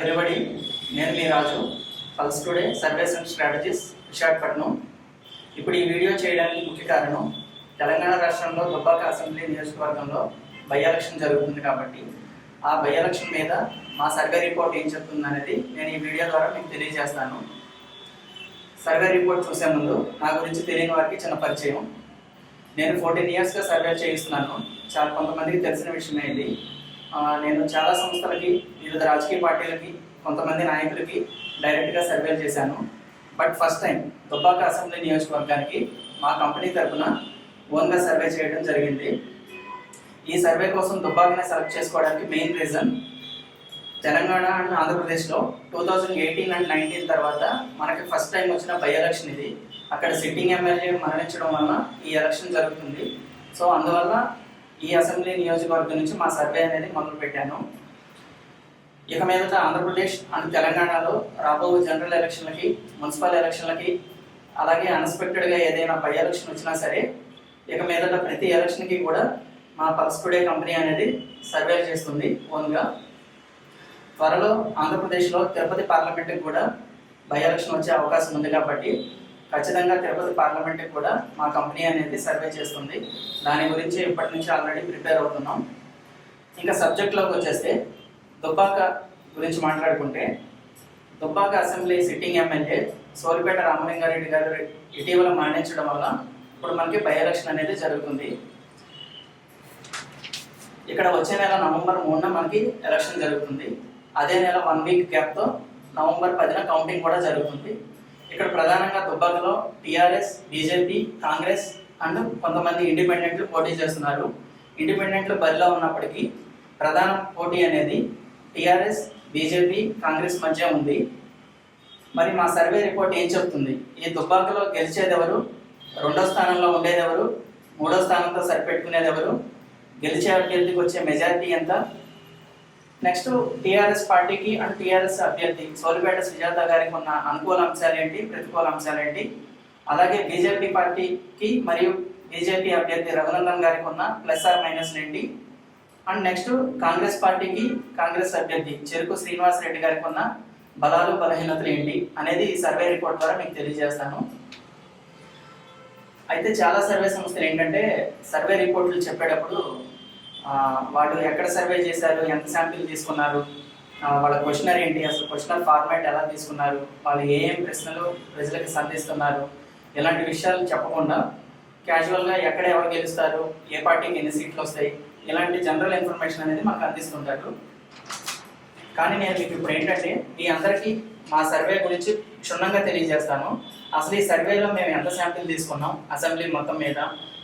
Everybody నేను మీ Raju Pulse Today surveys and strategies Visakhapatnam. ఇప్పుడు ఈ వీడియో చేయడానికి ముఖ్య కారణం తెలంగాణ రాష్ట్రంలో దుబ్బాక అసెంబ్లీ నియోజకవర్గంలో బై ఎలక్షన్ జరుగుతుంది కాబట్టి. ఆ బై ఎలక్షన్ మీద మా సర్వే రిపోర్ట్ ఏం చెప్తుంది అనేది నేను ఈ వీడియో ద్వారా మీకు తెలియజేస్తాను. సర్వే రిపోర్ట్ చూసే ముందు నా గురించి తెలియని వారికి చిన్న పరిచయం. నేను ఫోర్టీన్ ఇయర్స్గా సర్వే చేయిస్తున్నాను. చాలా కొంతమందికి తెలిసిన విషయమే ఇది. నేను చాలా సంస్థలకి వివిధ రాజకీయ పార్టీలకి కొంతమంది నాయకులకి డైరెక్ట్గా సర్వేలు చేశాను. But first time Dubbaka assembly నియోజకవర్గానికి మా కంపెనీ తరఫున ఓన్గా సర్వే చేయడం జరిగింది. ఈ సర్వే కోసం దుబ్బాకని సెలెక్ట్ చేసుకోవడానికి మెయిన్ రీజన్ తెలంగాణ అండ్ ఆంధ్రప్రదేశ్లో two thousand eighteen and nineteen తర్వాత మనకి ఫస్ట్ టైం వచ్చిన బై ఎలక్షన్ ఇది. అక్కడ సిట్టింగ్ ఎమ్మెల్యే మరణించడం వలన ఈ ఎలక్షన్ జరుగుతుంది. సో అందువల్ల ఈ అసెంబ్లీ నియోజకవర్గం నుంచి మా సర్వే అనేది మొదలు పెట్టాను ఇక మీదట ఆంధ్రప్రదేశ్ అండ్ తెలంగాణలో రాబో జనరల్ ఎలక్షన్లకి మున్సిపల్ ఎలక్షన్లకి అలాగే అన్ఎక్స్పెక్టెడ్గా ఏదైనా బై ఎలక్షన్ వచ్చినా సరే ఇక మీదట ప్రతి ఎలక్షన్కి కూడా మా పల్స్కుడే కంపెనీ అనేది సర్వే చేస్తుంది ఓన్గా. త్వరలో ఆంధ్రప్రదేశ్లో తిరుపతి పార్లమెంట్కి కూడా బై ఎలక్షన్ వచ్చే అవకాశం ఉంది కాబట్టి ఖచ్చితంగా తిరుపతి పార్లమెంట్కి కూడా మా కంపెనీ అనేది సర్వే చేస్తుంది. దాని గురించి ఇప్పటి నుంచి ఆల్రెడీ ప్రిపేర్ అవుతున్నాం. ఇంకా సబ్జెక్ట్లోకి వచ్చేస్తే దుబ్బాక గురించి మాట్లాడుకుంటే Dubbaka assembly sitting MLA Solipeta Ramalinga Reddy గారు ఇటీవల మరణించడం వల్ల ఇప్పుడు మనకి బై ఎలక్షన్ అనేది జరుగుతుంది. ఇక్కడ వచ్చే నెల నవంబర్ మూడున మనకి ఎలక్షన్ జరుగుతుంది. అదే నెల వన్ వీక్ గ్యాప్తో నవంబర్ పదిన కౌంటింగ్ కూడా జరుగుతుంది. ఇక్కడ ప్రధానంగా దుబ్బాకలో టీఆర్ఎస్ బీజేపీ కాంగ్రెస్ అండ్ కొంతమంది ఇండిపెండెంట్లు పోటీ చేస్తున్నారు. ఇండిపెండెంట్లు బరిలో ఉన్నప్పటికీ ప్రధాన పోటీ అనేది టీఆర్ఎస్ బీజేపీ కాంగ్రెస్ మధ్య ఉంది. మరి మా సర్వే రిపోర్ట్ ఏం చెప్తుంది? ఈ దుబ్బాకలో గెలిచేదెవరు? రెండో స్థానంలో ఉండేది ఎవరు మూడో స్థానంతో సరిపెట్టుకునేది ఎవరు గెలిచే అభ్యర్థికి వచ్చే మెజారిటీ ఎంత? నెక్స్ట్ టీఆర్ఎస్ పార్టీకి అండ్ టీఆర్ఎస్ అభ్యర్థి. సోలిపేట సుజాత గారికి ఉన్న అనుకూల అంశాలు ఏంటి ప్రతికూల అంశాలు ఏంటి అలాగే బీజేపీ పార్టీకి మరియు బీజేపీ అభ్యర్థి రఘునందన్ గారికి ఉన్న ప్లస్ ఆర్ మైనస్ ఏంటి అండ్ నెక్స్ట్ కాంగ్రెస్ పార్టీకి కాంగ్రెస్ అభ్యర్థి చెరుకు శ్రీనివాస్ రెడ్డి గారికి ఉన్న బలాలు బలహీనతలు ఏంటి అనేది ఈ సర్వే రిపోర్ట్ ద్వారా మీకు తెలియజేస్తాను. అయితే చాలా సర్వే సంస్థలు ఏంటంటే సర్వే రిపోర్ట్లు చెప్పేటప్పుడు వాళ్ళు ఎక్కడ సర్వే చేశారు ఎంత శాంపిల్ తీసుకున్నారు వాళ్ళ క్వశ్చనర్ ఏంటి అసలు క్వశ్చనర్ ఫార్మాట్ ఎలా తీసుకున్నారు వాళ్ళు ఏ ఏం ప్రశ్నలు ప్రజలకు సంధిస్తున్నారు ఇలాంటి విషయాలు చెప్పకుండా క్యాజువల్గా ఎక్కడ ఎవరు గెలుస్తారు ఏ పార్టీకి ఎన్ని సీట్లు వస్తాయి ఇలాంటి జనరల్ ఇన్ఫర్మేషన్ అనేది మాకు అందిస్తుంటారు. కానీ నేను మీకు ఇప్పుడు ఏంటంటే మీ అందరికీ మా సర్వే గురించి క్షుణ్ణంగా తెలియజేస్తాను. అసలు ఈ సర్వేలో మేము ఎంత శాంపిల్ తీసుకున్నాం అసెంబ్లీ మొత్తం మీద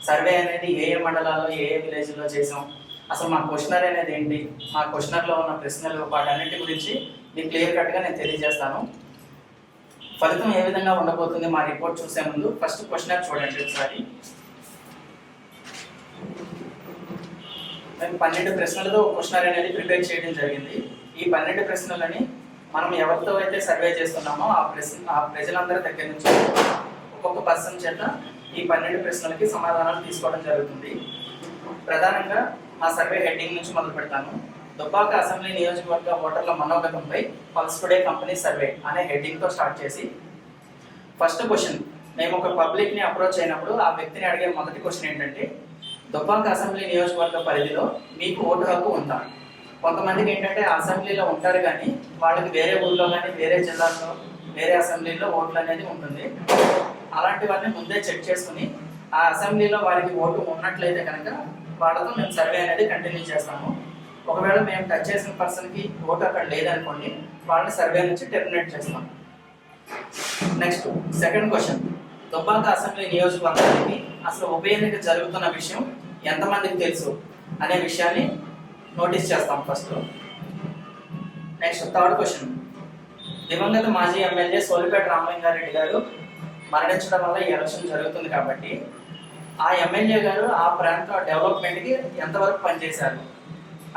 సర్వే అనేది ఏ ఏ మండలాల్లో ఏ ఏ విలేజ్లో చేసాం అసలు మా క్వశ్చనర్ అనేది ఏంటి? మా క్వశ్చనర్లో ఉన్న ప్రశ్నలు వాటన్నిటి గురించి మీకు క్లియర్ కట్గా నేను తెలియజేస్తాను. ఫలితం ఏ విధంగా ఉండబోతుంది మా రిపోర్ట్ చూసే ముందు ఫస్ట్ క్వశ్చనర్ చూడండి ఒకసారి. మేము పన్నెండు ప్రశ్నలతో క్వశ్చనర్ అనేది ప్రిపేర్ చేయడం జరిగింది. ఈ పన్నెండు ప్రశ్నలని మనం ఎవరితో అయితే సర్వే చేస్తున్నామో ఆ ప్రశ్న ఆ ప్రజలందరి దగ్గర నుంచి ఒక్కొక్క పర్సన్ చేత ఈ పన్నెండు ప్రశ్నలకి సమాధానాలు తీసుకోవడం జరుగుతుంది. ప్రధానంగా ఆ సర్వే హెడ్డింగ్ నుంచి మొదలు పెడతాను. దుబ్బాక అసెంబ్లీ నియోజకవర్గ ఓటర్ల మనోగతంపై పల్స్ టుడే కంపెనీ సర్వే అనే హెడ్డింగ్తో స్టార్ట్ చేసి ఫస్ట్ క్వశ్చన్ మేము ఒక పబ్లిక్ని అప్రోచ్ అయినప్పుడు ఆ వ్యక్తిని అడిగే మొదటి క్వశ్చన్ ఏంటంటే దుబ్బాక అసెంబ్లీ నియోజకవర్గ పరిధిలో మీకు ఓటు హక్కు ఉందా? కొంతమందికి ఏంటంటే అసెంబ్లీలో ఉంటారు కానీ వాళ్ళకి వేరే ఊళ్ళో కానీ వేరే జిల్లాల్లో వేరే అసెంబ్లీలో ఓట్లు అనేది ఉంటుంది. అలాంటి ముందే చెక్ చేసుకుని ఆ అసెంబ్లీలో వారికి ఓటు ఉన్నట్లయితే కనుక వాళ్ళతో మేము సర్వే అనేది కంటిన్యూ చేస్తాము. ఒకవేళ మేము టచ్ చేసిన పర్సన్కి ఓటు అక్కడ లేదనుకోండి వాళ్ళని సర్వే నుంచి టెర్మినేట్ చేస్తాం. Next second question Dubbaka assembly నియోజకవర్గానికి అసలు ఉప ఎన్నిక జరుగుతున్న విషయం ఎంతమందికి తెలుసు అనే విషయాన్ని నోటీస్ చేస్తాం ఫస్ట్ నెక్స్ట్ థర్డ్ క్వశ్చన్ దివంగత మాజీ ఎమ్మెల్యే సోలిపేట రామలింగారెడ్డి గారు మరణించడం వల్ల ఈ ఎలక్షన్ జరుగుతుంది కాబట్టి ఆ ఎమ్మెల్యే గారు ఆ ప్రాంత డెవలప్మెంట్కి ఎంతవరకు పనిచేశారు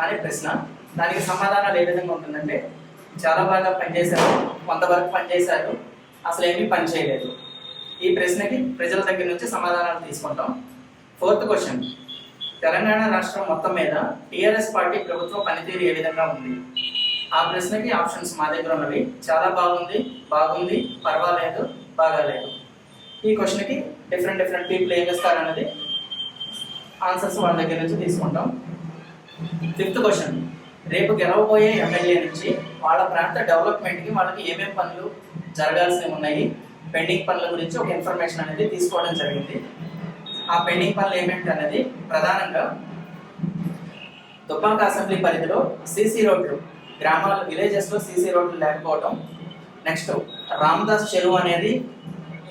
అనే ప్రశ్న. దానికి సమాధానాలు ఏ విధంగా ఉంటుందంటే చాలా బాగా పనిచేశారు కొంతవరకు పనిచేశారు అసలు ఏమీ పని చేయలేదు. ఈ ప్రశ్నకి ప్రజల దగ్గర నుంచి సమాధానాలు తీసుకుంటాం. Fourth question. తెలంగాణ రాష్ట్రం మొత్తం మీద టీఆర్ఎస్ పార్టీ ప్రభుత్వ పనితీరు ఏ విధంగా ఉంది? ఆ ప్రశ్నకి ఆప్షన్స్ మా దగ్గర ఉన్నవి. చాలా బాగుంది బాగుంది పర్వాలేదు బాగాలేదు. ఈ క్వశ్చన్కి డిఫరెంట్ డిఫరెంట్ పీపుల్ ఏం అనేది ఆన్సర్స్ వాళ్ళ దగ్గర నుంచి తీసుకుంటాం. ఫిఫ్త్ క్వశ్చన్ రేపు గెలవబోయే ఎమ్మెల్యే నుంచి వాళ్ళ ప్రాంత డెవలప్మెంట్కి వాళ్ళకి ఏమేం పనులు జరగాల్సి ఉన్నాయి? పెండింగ్ పనుల గురించి ఒక ఇన్ఫర్మేషన్ అనేది తీసుకోవడం జరిగింది. ఆ పెండింగ్ పనులు ఏమేంటి అనేది ప్రధానంగా దుబ్బాక అసెంబ్లీ పరిధిలో సీసీ రోడ్లు గ్రామాల విలేజెస్లో సీసీ రోడ్లు లేకపోవడం నెక్స్ట్ రామదాస్ చెరువు అనేది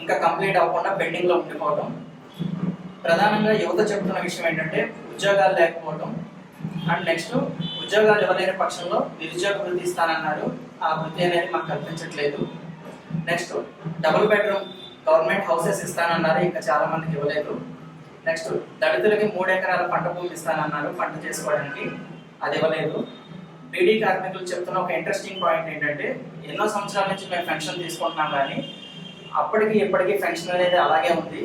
ఇంకా కంప్లీట్ అవ్వకుండా పెండింగ్లో ఉండిపోవడం ప్రధానంగా యువత చెప్తున్న విషయం ఏంటంటే ఉద్యోగాలు లేకపోవడం అండ్ నెక్స్ట్ ఉద్యోగాలు ఇవ్వలేని పక్షంలో నిరుద్యోగ వృత్తి ఇస్తానన్నారు ఆ వృత్తి అనేది మాకు కల్పించట్లేదు. Next double bedroom government houses ఇస్తానన్నారు. ఇంకా చాలా మందికి ఇవ్వలేదు. నెక్స్ట్ దళితులకి మూడు ఎకరాల పంట భూమి ఇస్తానన్నారు పంట చేసుకోవడానికి. అది ఇవ్వలేదు. బీడీ కార్మికులు చెప్తున్న ఒక ఇంట్రెస్టింగ్ పాయింట్ ఏంటంటే ఎన్నో సంవత్సరాల నుంచి మేము పెన్షన్ తీసుకుంటున్నాం కానీ అప్పటికి ఇప్పటికీ పెన్షన్ అనేది అలాగే ఉంది.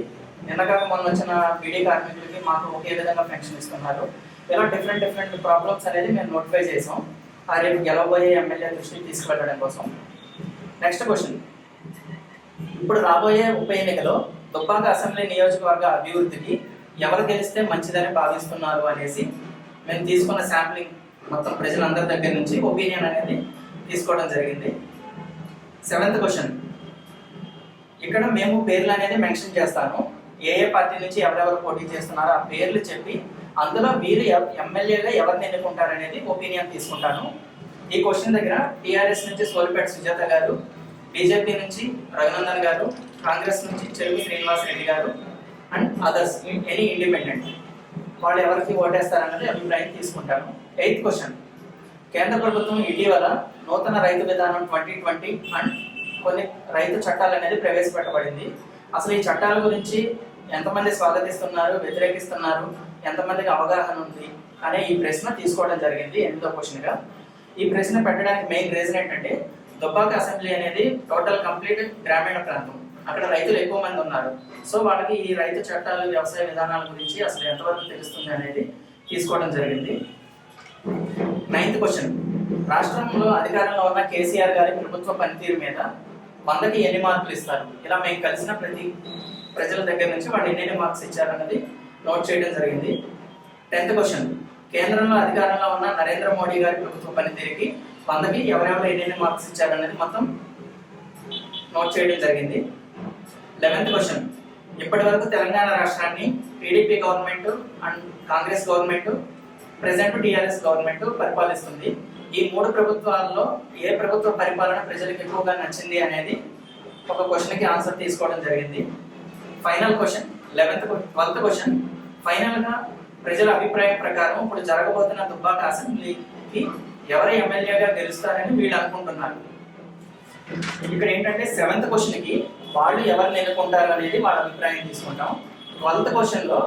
నిన్నగా మొన్న వచ్చిన బీడీ కార్మికులకి మాకు ఒకే విధంగా పెన్షన్ ఇస్తున్నారు. ఇలా డిఫరెంట్ డిఫరెంట్ ప్రాబ్లమ్స్ అనేది మేము నోటిఫై చేసాం. ఆ రేపు గెలవబోయే ఎమ్మెల్యే దృష్టికి తీసుకువెళ్ళడం కోసం. నెక్స్ట్ క్వశ్చన్ ఇప్పుడు రాబోయే ఉప ఎన్నికలో దుబ్బాక అసెంబ్లీ నియోజకవర్గ అభివృద్ధికి ఎవరు గెలిస్తే మంచిదని భావిస్తున్నారు అనేసి మేము తీసుకున్న శాంప్లింగ్ మొత్తం ప్రజలందరి దగ్గర నుంచి ఒపీనియన్ అనేది తీసుకోవడం జరిగింది. సెవెంత్ క్వశ్చన్ ఇక్కడ మేము పేర్లు అనేది మెన్షన్ చేస్తాను. ఏ ఏ పార్టీ నుంచి ఎవరెవరు పోటీ చేస్తున్నారో ఆ పేర్లు చెప్పి అందులో వీరు ఎమ్మెల్యేగా ఎవరిని ఎన్నుకుంటారు అనేది ఒపీనియన్ తీసుకుంటాను. ఈ క్వశ్చన్ దగ్గర టీఆర్ఎస్ నుంచి సోలిపేట సుజాత గారు బీజేపీ నుంచి రఘునందన్ గారు కాంగ్రెస్ నుంచి చెరువు శ్రీనివాస్ రెడ్డి గారు అండ్ అదర్స్ ఎనీ ఇండిపెండెంట్ వాళ్ళు ఎవరికి ఓటేస్తారన్నది అభిప్రాయం తీసుకుంటాను. Eighth question. కేంద్ర ప్రభుత్వం ఇటీవల నూతన రైతు విధానం ట్వంటీ ట్వంటీ అండ్ కొన్ని రైతు చట్టాలు అనేది ప్రవేశపెట్టబడింది. అసలు ఈ చట్టాల గురించి ఎంతమంది స్వాగతిస్తున్నారు వ్యతిరేకిస్తున్నారు ఎంతమందికి అవగాహన ఉంది అనే ఈ ప్రశ్న తీసుకోవడం జరిగింది ఎనిమిదో క్వశ్చన్గా. ఈ ప్రశ్న పెట్టడానికి మెయిన్ రీజన్ ఏంటంటే దుబ్బాక అసెంబ్లీ అనేది టోటల్ కంప్లీట్ గ్రామీణ ప్రాంతం. అక్కడ రైతులు ఎక్కువ మంది ఉన్నారు. సో వాళ్ళకి ఈ రైతు చట్టాలు వ్యవసాయ విధానాల గురించి అసలు ఎంతవరకు తెలుస్తుంది అనేది తీసుకోవడం జరిగింది. Ninth question. రాష్ట్రంలో అధికారంలో ఉన్న కేసీఆర్ గారి ప్రభుత్వ పనితీరు మీద వందకి ఎన్ని మార్కులు ఇస్తారు? ఇలా మేము కలిసిన ప్రతి ప్రజల దగ్గర నుంచి వాళ్ళు ఎన్ని మార్క్స్ ఇచ్చారన్నది నోట్ చేయడం జరిగింది. టెన్త్ క్వశ్చన్ కేంద్రంలో అధికారంలో ఉన్న నరేంద్ర మోడీ గారి ప్రభుత్వ పనితీరుకి వందకి ఎవరెవరు ఎన్ని మార్క్స్ ఇచ్చారన్నది మొత్తం నోట్ చేయడం జరిగింది. లెవెన్త్ క్వశ్చన్ ఇప్పటి వరకు తెలంగాణ రాష్ట్రాన్ని TDP government and Congress government present TRS government పరిపాలిస్తుంది. ఈ మూడు ప్రభుత్వాల్లో ఏ ప్రభుత్వ పరిపాలన ప్రజలకు ఎక్కువగా నచ్చింది అనేది ఒక క్వశ్చన్కి ఆన్సర్ తీసుకోవడం జరిగింది. Final question eleventh twelfth question ఫైనల్గా ప్రజల అభిప్రాయం ప్రకారం ఇప్పుడు జరగబోతున్న దుబ్బాక అసెంబ్లీకి ఎవరు ఎమ్మెల్యేగా గెలుస్తారని వీళ్ళు అనుకుంటున్నారు. ఇక్కడ ఏంటంటే సెవెంత్ క్వశ్చన్కి వాళ్ళు ఎవరిని ఎన్నుకుంటారు అనేది వాళ్ళ అభిప్రాయం తీసుకుంటాం. ట్వెల్త్ క్వశ్చన్లో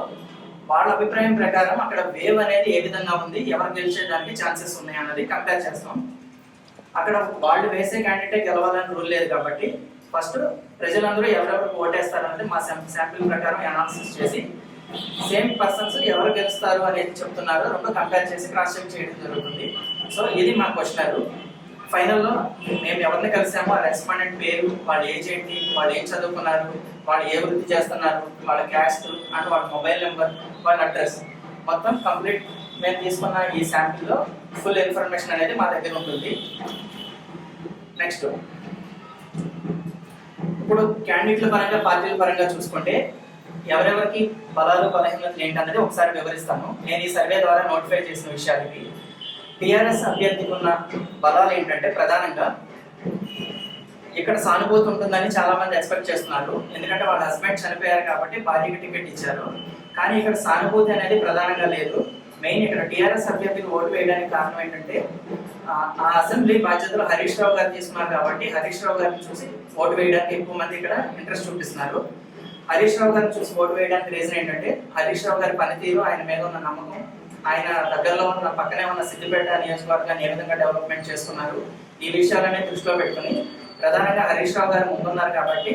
వాళ్ళ అభిప్రాయం ప్రకారం అక్కడ వేవ్ అనేది ఏ విధంగా ఉంది ఎవరు గెలిచేయడానికి ఛాన్సెస్ ఉన్నాయి అన్నది కంపేర్ చేస్తాం. అక్కడ వాళ్ళు వేసే క్యాండిడేట్ గెలవాలని రూల్ లేదు కాబట్టి ఫస్ట్ ప్రజలందరూ ఎవరెవరు ఓటేస్తారన్నది మా శాంపిల్ ప్రకారం అనాలిసిస్ చేసి సేమ్ పర్సన్స్ ఎవరు గెలుస్తారు అనేది చెప్తున్నారు రెండు కంపేర్ చేసి క్రాస్ చెక్ చేయడం జరుగుతుంది. సో ఇది మా క్వశ్చనర్ ఫైనల్లో మేము ఎవరిని కలిసామో ఆ రెస్పాండెంట్ పేరు వాళ్ళ ఏజ్ ఏంటి వాళ్ళు ఏం చదువుకున్నారు వాళ్ళు ఏ వృత్తి చేస్తున్నారు వాళ్ళ క్యాస్ట్ అండ్ వాళ్ళ మొబైల్ నెంబర్ వాళ్ళ అడ్రస్ మొత్తం కంప్లీట్ మేము తీసుకున్న ఈ శాంపిల్లో ఫుల్ ఇన్ఫర్మేషన్ అనేది మా దగ్గర ఉంటుంది. నెక్స్ట్ ఇప్పుడు క్యాండిడేట్ల పరంగా పార్టీల పరంగా చూసుకుంటే ఎవరెవరికి బలాలు బలహీనతలు ఏంటన్నది ఒకసారి వివరిస్తాను నేను ఈ సర్వే ద్వారా నోటిఫై చేసిన విషయాలకి. టిఆర్ఎస్ అభ్యర్థికి ఉన్న బలాలు ఏంటంటే ప్రధానంగా ఇక్కడ సానుభూతి ఉంటుందని చాలా మంది ఎక్స్పెక్ట్ చేస్తున్నారు. ఎందుకంటే వాళ్ళ హస్బెండ్ చనిపోయారు కాబట్టి భార్యకి టికెట్ ఇచ్చారు. కానీ ఇక్కడ సానుభూతి అనేది ప్రధానంగా లేదు. మెయిన్ ఇక్కడ టిఆర్ఎస్ అభ్యర్థికి ఓటు వేయడానికి కారణం ఏంటంటే ఆ- ఆ అసెంబ్లీ బాధ్యతలు హరీష్ రావు గారు తీసుకున్నారు కాబట్టి హరీష్ రావు గారిని చూసి ఓటు వేయడానికి ఎక్కువ మంది ఇక్కడ ఇంట్రెస్ట్ చూపిస్తున్నారు. హరీష్ రావు గారిని చూసి ఓటు వేయడానికి రీజన్ ఏంటంటే హరీష్ రావు గారి పనితీరు ఆయన మీద ఉన్న నమ్మకం. ఆయన దగ్గరలో ఉన్న పక్కనే ఉన్న సిద్దిపేట నియోజకవర్గాన్ని ఏ విధంగా డెవలప్మెంట్ చేస్తున్నారు. ఈ విషయాలనే దృష్టిలో పెట్టుకుని ప్రధానంగా హరీష్ రావు గారు ముందున్నారు కాబట్టి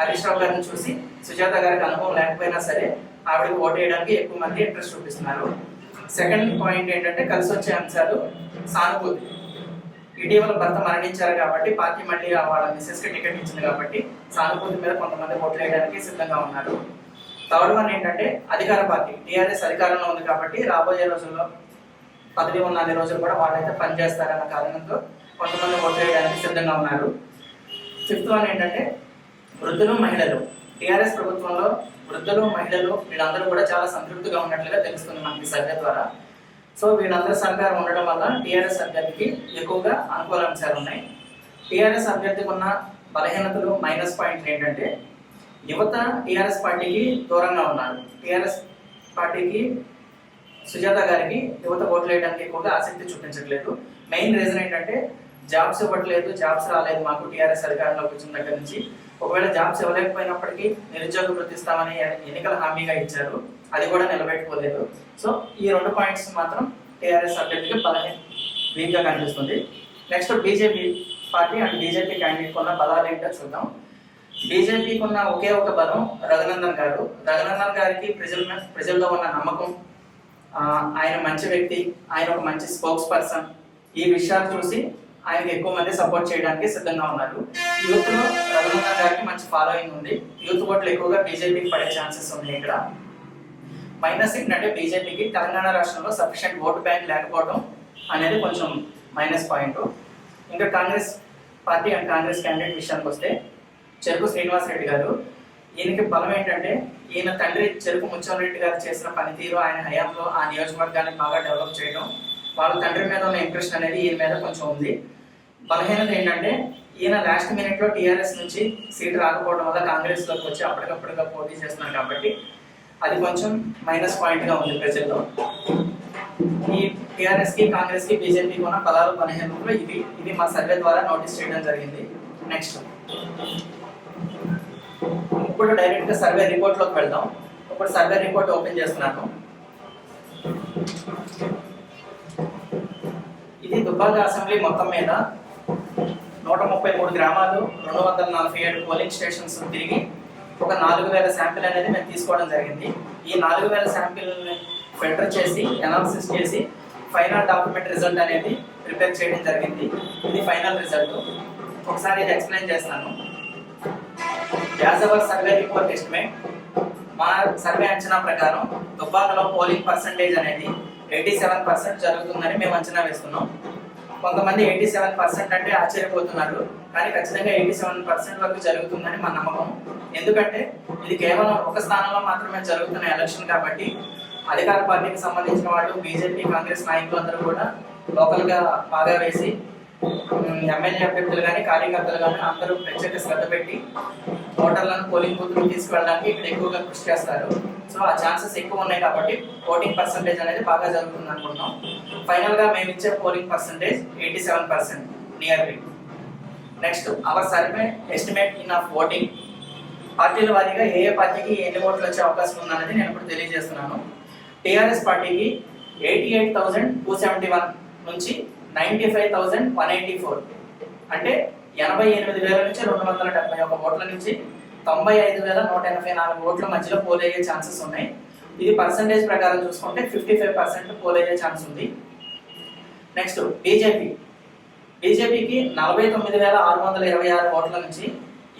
హరీష్ రావు గారిని చూసి సుజాత గారికి అనుభవం లేకపోయినా సరే ఆవిడకి ఓటు వేయడానికి ఎక్కువ మంది ఇంట్రెస్ట్ చూపిస్తున్నారు. సెకండ్ పాయింట్ ఏంటంటే కలిసి వచ్చే అంశాలు సానుభూతి ఇటీవల భర్త మరణించారు కాబట్టి పార్టీ మళ్ళీ వాళ్ళ మిస్సెస్కి టికెట్ ఇచ్చింది కాబట్టి సానుభూతి మీద కొంతమంది ఓట్లు వేయడానికి సిద్ధంగా ఉన్నారు. థర్డ్ వన్ ఏంటంటే అధికార పార్టీ. టీఆర్ఎస్ అధికారంలో ఉంది కాబట్టి రాబోయే రోజుల్లో పదవి ఉన్న అన్ని రోజులు కూడా వాళ్ళైతే పనిచేస్తారన్న కారణంతో కొంతమంది ఓట్లు సిద్ధంగా ఉన్నారు. ఫిఫ్త్ వన్ ఏంటంటే వృద్ధులు మహిళలు. టీఆర్ఎస్ ప్రభుత్వంలో వృద్ధులు మహిళలు వీళ్ళందరూ కూడా చాలా సంతృప్తిగా ఉన్నట్లుగా తెలుస్తుంది మనకి సర్వే ద్వారా. సో వీళ్ళందరూ సహకారం ఉండడం వల్ల టీఆర్ఎస్ అభ్యర్థికి ఎక్కువగా అనుకూల అంశాలు ఉన్నాయి. టీఆర్ఎస్ అభ్యర్థికి ఉన్న బలహీనతలు మైనస్ పాయింట్లు ఏంటంటే యువత టీఆర్ఎస్ పార్టీకి దూరంగా ఉన్నారు. టీఆర్ఎస్ పార్టీకి సుజాత గారికి యువత ఓట్లు వేయడానికి ఎక్కువగా ఆసక్తి చూపించట్లేదు. మెయిన్ రీజన్ ఏంటంటే జాబ్స్ ఇవ్వట్లేదు జాబ్స్ రాలేదు మాకు టీఆర్ఎస్ అధికారంలోకి వచ్చిన దగ్గర నుంచి. ఒకవేళ జాబ్స్ ఇవ్వలేకపోయినప్పటికీ నిరుద్యోగ వృత్తిస్తామని ఎన్నికల హామీగా ఇచ్చారు. అది కూడా నిలబెట్టుకోలేదు. సో ఈ రెండు పాయింట్స్ మాత్రం టీఆర్ఎస్ అభ్యర్థికి బలహీన వీక్గా కనిపిస్తుంది. Next BJP party and BJP candidate కొన్న బలాలు ఏంటో చూద్దాం. బీజేపీకి ఉన్న ఒకే ఒక బలం రఘునందన్ గారు. రఘునందన్ గారికి ప్రజల ప్రజల్లో ఉన్న నమ్మకం ఆయన మంచి వ్యక్తి ఆయన ఒక మంచి స్పోక్స్ పర్సన్ ఈ విషయాలు చూసి ఆయనకి ఎక్కువ మంది సపోర్ట్ చేయడానికి సిద్ధంగా ఉన్నారు. యూత్లో రఘునందన్ గారికి మంచి ఫాలోయింగ్ ఉంది. యూత్ ఓట్లు ఎక్కువగా బీజేపీకి పడే ఛాన్సెస్ ఉన్నాయి ఇక్కడ. మైనస్ ఏంటంటే బీజేపీకి తెలంగాణ రాష్ట్రంలో సఫిషియెంట్ ఓటు బ్యాంక్ లేకపోవడం అనేది కొంచెం మైనస్ పాయింట్ ఇంకా Congress party and Congress candidate విషయానికి వస్తే చెరుకు శ్రీనివాస్ రెడ్డి గారు. ఈయనకి బలం ఏంటంటే ఈయన తండ్రి చెరుకు ముత్యం రెడ్డి గారు చేసిన పనితీరు ఆయన హయాంలో ఆ నియోజకవర్గాన్ని బాగా డెవలప్ చేయడం వాళ్ళ తండ్రి మీద ఉన్న ఇంప్రెషన్ అనేది ఈయన మీద కొంచెం ఉంది. బలహీనత ఏంటంటే ఈయన లాస్ట్ మినిట్లో టీఆర్ఎస్ నుంచి సీట్ రాకపోవడం వల్ల కాంగ్రెస్లోకి వచ్చి అప్పటికప్పుడుగా పోటీ చేస్తున్నారు కాబట్టి అది కొంచెం మైనస్ పాయింట్గా ఉంది ప్రజల్లో. ఈ టీఆర్ఎస్కి కి కాంగ్రెస్కి బీజేపీకి ఉన్న బలాలు బలహీనతలు ఇవి ఇవి మా సర్వే ద్వారా నోటీస్ చేయడం జరిగింది. నెక్స్ట్ ఇప్పుడు డైరెక్ట్గా సర్వే రిపోర్ట్లోకి వెళ్దాం. ఇప్పుడు సర్వే రిపోర్ట్ ఓపెన్ చేస్తున్నాను. ఇది దుబ్బాక అసెంబ్లీ మొత్తం మీద నూట ముప్పై మూడు గ్రామాలు రెండు వందల నలభై ఏడు పోలింగ్ స్టేషన్స్ తిరిగి ఒక నాలుగు వేల శాంపిల్ అనేది మేము తీసుకోవడం జరిగింది. ఈ నాలుగు వేల శాంపిల్ ఫిల్టర్ చేసి అనాలిసిస్ చేసి ఫైనల్ డాక్యుమెంట్ రిజల్ట్ అనేది ప్రిపేర్ చేయడం జరిగింది. ఇది ఫైనల్ రిజల్ట్ ఒకసారి ఇది ఎక్స్ప్లెయిన్ చేస్తాను. As our survey report estimate మా సర్వే అంచనా ప్రకారం దుబ్బాకలో పోలింగ్ పర్సంటేజ్ అనేది ఎయిటీ సెవెన్ పర్సెంట్ జరుగుతుందని మేము అంచనా వేస్తున్నాం. కొంతమంది ఎయిటీ సెవెన్ పర్సెంట్ అంటే ఆశ్చర్యపోతున్నారు కానీ ఖచ్చితంగా ఎయిటీ సెవెన్ పర్సెంట్ వరకు జరుగుతుందని మా నమ్మకం. ఎందుకంటే ఇది కేవలం ఒక స్థానంలో మాత్రమే జరుగుతున్న ఎలక్షన్ కాబట్టి అధికార పార్టీకి సంబంధించిన వాళ్ళు బీజేపీ కాంగ్రెస్ నాయకులు అందరూ కూడా లోకల్గా బాగా వేసి ఎమ్మెల్యే అభ్యర్థులు కానీ కార్యకర్తలు కానీ అందరూ ప్రత్యేక శ్రద్ధ పెట్టి ఓటర్లను పోలింగ్ బూత్లు తీసుకువెళ్ళడానికి ఇక్కడ ఎక్కువగా కృషి చేస్తారు. సో ఆ ఛాన్సెస్ ఎక్కువ ఉన్నాయి కాబట్టి ఓటింగ్ పర్సంటేజ్ అనేది బాగా జరుగుతుంది అనుకుంటున్నాం. ఫైనల్గా మేము ఇచ్చే polling percentage eighty seven percent nearly next our survey estimate in of voting పార్టీల వారీగా ఏ ఏ పార్టీకి ఎన్ని ఓట్లు వచ్చే అవకాశం ఉందనేది నేను ఇప్పుడు తెలియజేస్తున్నాను. టీఆర్ఎస్ పార్టీకి eighty eight thousand two seventy one నుంచి ninety five thousand one eighty four. అంటే ఎనభై ఎనిమిది వేల నుంచి రెండు వందల డెబ్బై ఒక ఓట్ల నుంచి తొంభై ఐదు వేల నూట ఎనభై నాలుగు ఓట్ల మధ్యలో పోల్ అయ్యే ఛాన్సెస్ ఉన్నాయి. ఇది పర్సంటేజ్ ప్రకారం చూసుకుంటే ఫిఫ్టీ ఫైవ్ పర్సెంట్ పోల్ అయ్యే ఛాన్స్ ఉంది. నెక్స్ట్ బీజేపీ బీజేపీకి నలభై తొమ్మిది వేల ఆరు వందల ఇరవై ఆరు ఓట్ల నుంచి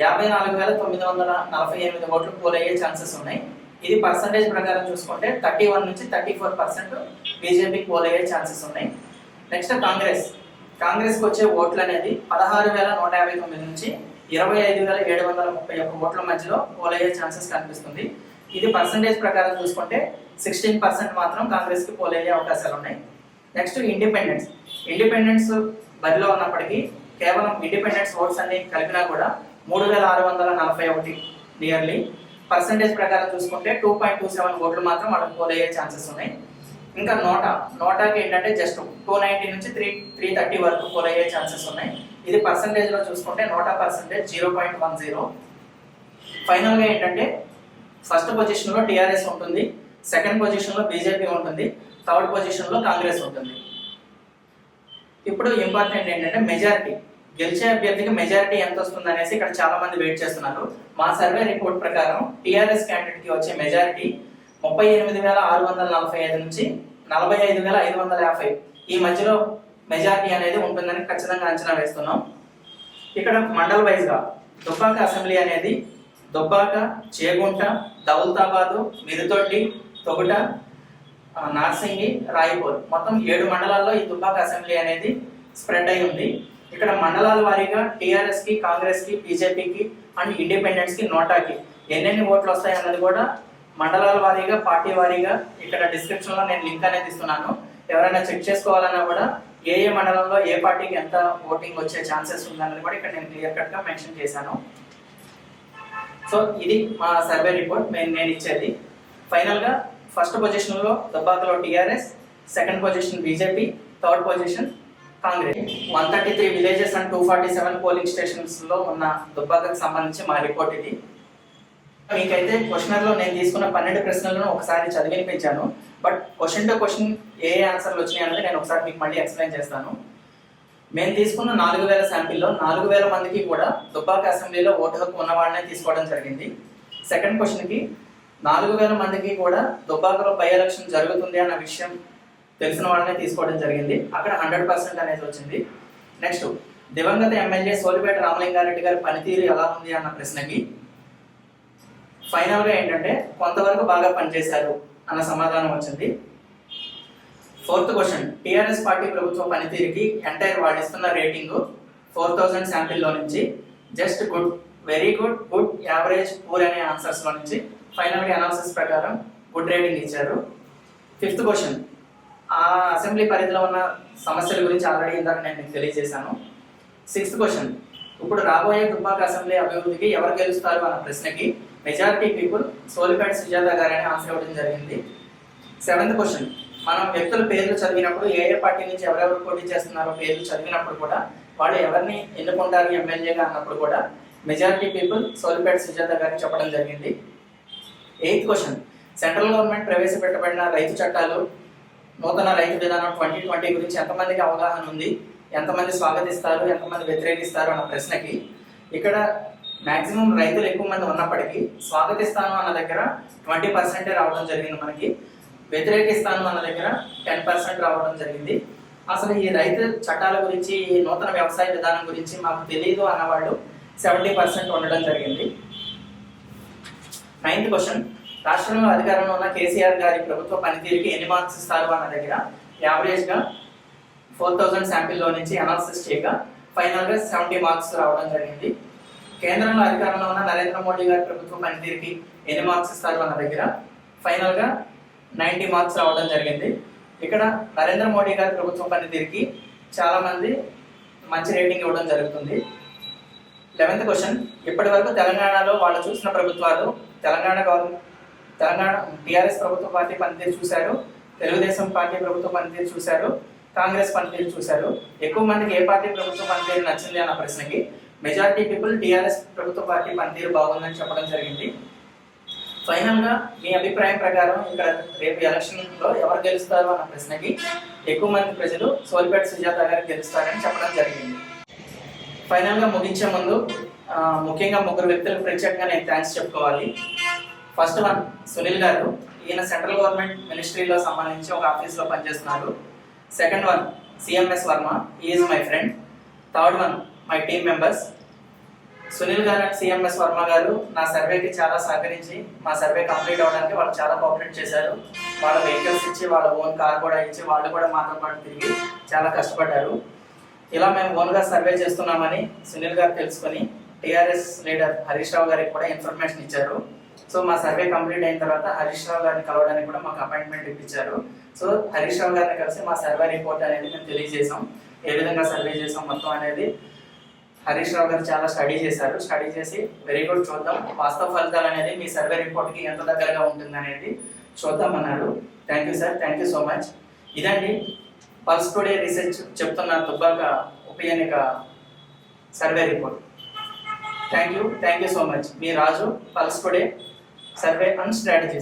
యాభై నాలుగు వేల తొమ్మిది వందల నలభై ఎనిమిది ఓట్లు పోల్ అయ్యే ఛాన్సెస్ ఉన్నాయి. ఇది పర్సంటేజ్ ప్రకారం చూసుకుంటే థర్టీ వన్ నుంచి థర్టీ ఫోర్ పర్సెంట్ బీజేపీకి పోల్ అయ్యే ఛాన్సెస్ ఉన్నాయి. నెక్స్ట్ కాంగ్రెస్ కాంగ్రెస్కి వచ్చే ఓట్లు అనేది పదహారు వేల నూట యాభై తొమ్మిది నుంచి ఇరవై ఐదు వేల ఏడు వందల ముప్పై ఒక్క ఓట్ల మధ్యలో పోలయ్యే ఛాన్సెస్ కనిపిస్తుంది. ఇది పర్సంటేజ్ ప్రకారం చూసుకుంటే సిక్స్టీన్ పర్సెంట్ మాత్రం కాంగ్రెస్కి పోల్ అవకాశాలు ఉన్నాయి నెక్స్ట్ ఇండిపెండెన్స్. ఇండిపెండెన్స్ బరిలో ఉన్నప్పటికీ కేవలం ఇండిపెండెన్స్ ఓట్స్ అన్ని కలిపినా కూడా మూడు వేల ఆరు వందల నలభై ఒకటి నియర్లీ పర్సంటేజ్ ప్రకారం చూసుకుంటే టూ పాయింట్ టూ సెవెన్ ఓట్లు మాత్రం వాళ్ళకి పోలయ్యే ఛాన్సెస్ ఉన్నాయి. ఇంకా నోటా నోటాకి ఏంటంటే జస్ట్ టూ నైన్టీ నుంచి త్రీ త్రీ థర్టీ వరకు ఫోల్ అయ్యే ఛాన్సెస్ ఉన్నాయి. ఇది పర్సంటేజ్లో చూసుకుంటే NOTA percentage zero point one zero ఫైనల్గా ఏంటంటే ఫస్ట్ పొజిషన్లో టిఆర్ఎస్ ఉంటుంది సెకండ్ పొజిషన్లో బీజేపీ ఉంటుంది థర్డ్ పొజిషన్లో కాంగ్రెస్ ఉంటుంది. ఇప్పుడు ఇంపార్టెంట్ ఏంటంటే మెజారిటీ గెలిచే అభ్యర్థికి మెజారిటీ ఎంత వస్తుంది అనేసి ఇక్కడ చాలా మంది వెయిట్ చేస్తున్నారు. మా సర్వే రిపోర్ట్ ప్రకారం టీఆర్ఎస్ క్యాండిడేట్కి వచ్చే మెజారిటీ ముప్పై ఎనిమిది వేల ఆరు వందల నలభై ఐదు నుంచి నలభై ఐదు వేల ఐదు వందల యాభై. ఈ మధ్యలో మెజారిటీ అనేది ఉంటుందని ఖచ్చితంగా అంచనా వేస్తున్నాం. ఇక్కడ మండల్ వైజ్గా దుబ్బాక అసెంబ్లీ అనేది దుబ్బాక చేగుంట దౌల్తాబాదు మిరుతొడ్డి తొగుట నార్సింగి రాయపూర్. మొత్తం ఏడు మండలాల్లో ఈ దుబ్బాక అసెంబ్లీ అనేది స్ప్రెడ్ అయి ఉంది. ఇక్కడ మండలాల వారీగా టీఆర్ఎస్కి కాంగ్రెస్కి బీజేపీకి అండ్ ఇండిపెండెన్స్కి నోటాకి ఎన్నెన్ని ఓట్లు వస్తాయి అన్నది కూడా మండలాల వారీగా పార్టీ వారీగా ఇక్కడ డిస్క్రిప్షన్లో నేను లింక్ అనేది ఇస్తున్నాను. ఎవరైనా చెక్ చేసుకోవాలన్నా కూడా ఏ ఏ మండలంలో ఏ పార్టీకి ఎంత ఓటింగ్ వచ్చే ఛాన్సెస్ ఉందన్నది కూడా ఇక్కడ నేను క్లియర్ కట్గా మెన్షన్ చేశాను. సో ఇది మా సర్వే రిపోర్ట్ నేను నేను ఇచ్చేది. ఫైనల్గా ఫస్ట్ పొజిషన్లో దుబ్బాకలో TRS second position BJP third position Congress. One thirty three villages and two forty seven polling స్టేషన్స్లో ఉన్న దుబ్బాకకు సంబంధించి మా రిపోర్ట్ ఇది. మీకైతే క్వశ్చనర్లో నేను తీసుకున్న పన్నెండు ప్రశ్నలను ఒకసారి చదివినిపించాను. బట్ క్వశ్చన్ టు క్వశ్చన్ ఏ ఆన్సర్లు వచ్చినాయి అన్నది నేను ఒకసారి మీకు మళ్ళీ ఎక్స్ప్లెయిన్ చేస్తాను. మేము తీసుకున్న నాలుగు వేల శాంపిల్లో నాలుగు వేల మందికి కూడా దుబ్బాక అసెంబ్లీలో ఓటు హక్కు ఉన్నవాడినే తీసుకోవడం జరిగింది. సెకండ్ క్వశ్చన్కి నాలుగు వేల మందికి కూడా దుబ్బాకలో బై ఎలక్షన్ జరుగుతుంది అన్న విషయం తెలిసిన వాళ్ళనే తీసుకోవడం జరిగింది. అక్కడ హండ్రెడ్ పర్సెంట్ అనేది వచ్చింది. నెక్స్ట్ దివంగత ఎమ్మెల్యే సోలిపేట రామలింగారెడ్డి గారి పనితీరు ఎలా ఉంది అన్న ప్రశ్నకి ఫైనల్గా ఏంటంటే కొంతవరకు బాగా పనిచేశారు అన్న సమాధానం వచ్చింది. ఫోర్త్ క్వశ్చన్ టిఆర్ఎస్ పార్టీ ప్రభుత్వ పనితీరుకి ఎంటైర్ వాళ్ళు ఇస్తున్న రేటింగ్ ఫోర్ థౌసండ్ శాంపిల్లో నుంచి just good very good good average poor అనే ఆన్సర్స్లో నుంచి ఫైనల్గా అనాలిసిస్ ప్రకారం గుడ్ రేటింగ్ ఇచ్చారు. ఫిఫ్త్ క్వశ్చన్ ఆ అసెంబ్లీ పరిధిలో ఉన్న సమస్యల గురించి ఆల్రెడీ ఇందాక నేను మీకు తెలియజేశాను. సిక్స్త్ క్వశ్చన్ ఇప్పుడు రాబోయే దుబ్బాక అసెంబ్లీ అభివృద్ధికి ఎవరు గెలుస్తారు అన్న ప్రశ్నకి మెజారిటీ పీపుల్ సోలిపేట సుజాత గారని ఆన్సర్ ఇవ్వడం జరిగింది. సెవెంత్ క్వశ్చన్ మనం వ్యక్తుల పేర్లు చదివినప్పుడు ఏ ఏ పార్టీ నుంచి ఎవరెవరు పోటీ చేస్తున్నారో పేర్లు చదివినప్పుడు కూడా వాళ్ళు ఎవరిని ఎన్నుకుంటారు ఎమ్మెల్యేగా అన్నప్పుడు కూడా మెజారిటీ పీపుల్ సోలిపేట సుజాత గారికి చెప్పడం జరిగింది. ఎయిత్ క్వశ్చన్ సెంట్రల్ గవర్నమెంట్ ప్రవేశపెట్టబడిన రైతు చట్టాలు నూతన రైతు విధానం ట్వంటీ ట్వంటీ గురించి ఎంతమందికి అవగాహన ఉంది? ఎంతమంది స్వాగతిస్తారు? ఎంతమంది వ్యతిరేకిస్తారు? అన్న ప్రశ్నకి ఇక్కడ మాక్సిమం రైతులు ఎక్కువ మంది ఉన్నప్పటికీ స్వాగతిస్తాను అన్న దగ్గర ట్వంటీ పర్సెంటే రావడం జరిగింది మనకి. వ్యతిరేకిస్తాను అన్న దగ్గర టెన్ పర్సెంట్ రావడం జరిగింది. అసలు ఈ రైతు చట్టాల గురించి ఈ నూతన వ్యవసాయ విధానం గురించి మాకు తెలియదు అన్నవాళ్ళు సెవెంటీ పర్సెంట్ ఉండడం జరిగింది. Ninth question. రాష్ట్రంలో అధికారంలో ఉన్న కేసీఆర్ గారి ప్రభుత్వ పనితీరుకి ఎన్ని మార్క్స్ ఇస్తారు అన్న దగ్గర యావరేజ్గా ఫోర్ థౌసండ్ శాంపిల్లో నుంచి అనాలిసిస్ చేయగా ఫైనల్గా సెవెంటీ మార్క్స్ రావడం జరిగింది. కేంద్రంలో అధికారంలో ఉన్న నరేంద్ర మోడీ గారి ప్రభుత్వ పనితీరుకి ఎన్ని మార్క్స్ ఇస్తారు మన దగ్గర ఫైనల్గా నైంటీ మార్క్స్ రావడం జరిగింది. ఇక్కడ నరేంద్ర మోడీ గారి ప్రభుత్వ పనితీరుకి చాలా మంది మంచి రేటింగ్ ఇవ్వడం జరుగుతుంది. Eleventh question. ఇప్పటి వరకు తెలంగాణలో వాళ్ళు చూసిన ప్రభుత్వాలు తెలంగాణ గవర్నమెంట్ తెలంగాణ టీఆర్ఎస్ ప్రభుత్వ పార్టీ పనితీరు చూశారు. తెలుగుదేశం పార్టీ ప్రభుత్వ పనితీరు చూశారు. కాంగ్రెస్ పనితీరు చూశారు. ఎక్కువ మందికి ఏ పార్టీ ప్రభుత్వ పనితీరు నచ్చింది అన్న ప్రశ్నకి మెజారిటీ పీపుల్ టీఆర్ఎస్ ప్రభుత్వ పార్టీ పనితీరు బాగుందని చెప్పడం జరిగింది. ఫైనల్గా మీ అభిప్రాయం ప్రకారం ఇక్కడ రేపు ఎలక్షన్లో ఎవరు గెలుస్తారు అన్న ప్రశ్నకి ఎక్కువ మంది ప్రజలు సోల్పేట సుజాత గారు గెలుస్తారని చెప్పడం జరిగింది. ఫైనల్గా ముగించే ముందు ముఖ్యంగా ముగ్గురు వ్యక్తులకు ప్రత్యేకంగా నేను థ్యాంక్స్ చెప్పుకోవాలి. ఫస్ట్ వన్ సునీల్ గారు. ఈయన సెంట్రల్ గవర్నమెంట్ మినిస్ట్రీలో సంబంధించి ఒక ఆఫీస్లో పనిచేస్తున్నారు second one CMS Varma is my friend third one my team members Sunil garu and CMS Varma గారు నా సర్వేకి చాలా సహకరించి మా సర్వే కంప్లీట్ అవడానికి వాళ్ళు చాలా కోఆపరేట్ చేశారు. వాళ్ళ వెహికల్స్ ఇచ్చి వాళ్ళ ఓన్ కార్ కూడా ఇచ్చి వాళ్ళు కూడా మాతో పాటు తిరిగి చాలా కష్టపడ్డారు. ఇలా మేము ఓన్గా సర్వే చేస్తున్నామని సునీల్ గారు తెలుసుకొని టీఆర్ఎస్ లీడర్ హరీష్ రావు గారికి కూడా ఇన్ఫర్మేషన్ ఇచ్చారు. సో మా సర్వే కంప్లీట్ అయిన తర్వాత హరీష్ రావు గారిని కలవడానికి కూడా మాకు అపాయింట్మెంట్ ఇప్పించారు. సో హరీష్ రావు గారిని కలిసి మా సర్వే రిపోర్ట్ అనేది మేము తెలియజేసాం ఏ విధంగా సర్వే చేసాం మొత్తం అనేది హరీష్ రావు గారు చాలా స్టడీ చేశారు. స్టడీ చేసి వెరీ గుడ్ చూద్దాం. వాస్తవ ఫలితాలు అనేది మీ సర్వే రిపోర్ట్కి ఎంత దగ్గరగా ఉంటుంది అనేది చూద్దాం అన్నారు. Thank you sir thank you so much ఇదండి. పల్స్ టుడే రీసెర్చ్ చెప్తున్న దుబ్బాక ఉప ఎన్నిక survey report thank you thank you so much me Raju pulse today survey and strategies